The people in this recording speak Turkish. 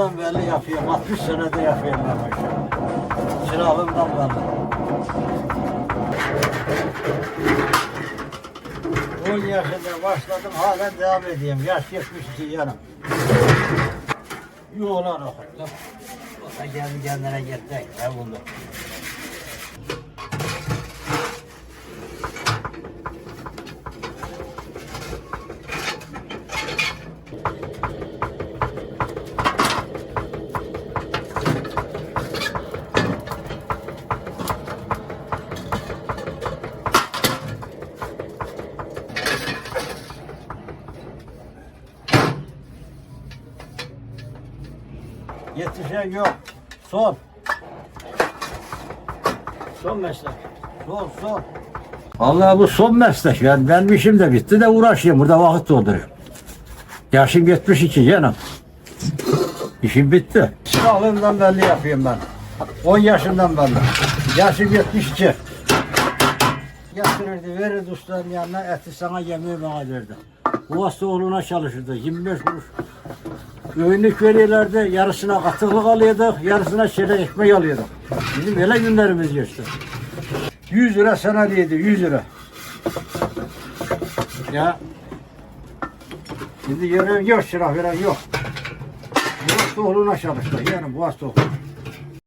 Bundan belli yapıyorum. 60 senedir yapıyorum ben bu işi. Çırağımdan belli. 10 yaşında başladım hala devam ediyorum. Yaş 72 yanım. Yuvalar okuttum. O da kendi kendine gitti. Ne buldu? Yetişen yok. Son. Son meslek. Son son. Vallahi bu son meslek. Yani benim işim de bitti de uğraşıyorum. Burada vakit dolduruyorum. Yaşım 72 canım. İşim bitti. Silahlarımdan belli yapıyorum ben. 10 yaşından belli. Yaşım 72. Getirirdi, verirdi ustanın yanına, eti sana yemeği bana verdi. Bu hasta oğluna çalışırdı. 25 kuruş Öğünlük veriyorlardı, yarısına katıklık alıyorduk, yarısına çeyrek ekmek alıyorduk. Bizim öyle günlerimiz geçti. 100 lira seneliydi, 100 lira. Ya. Şimdi yere yok, çırak veren yok. Bu hasta oğluna çalıştı, yani hasta oğlu.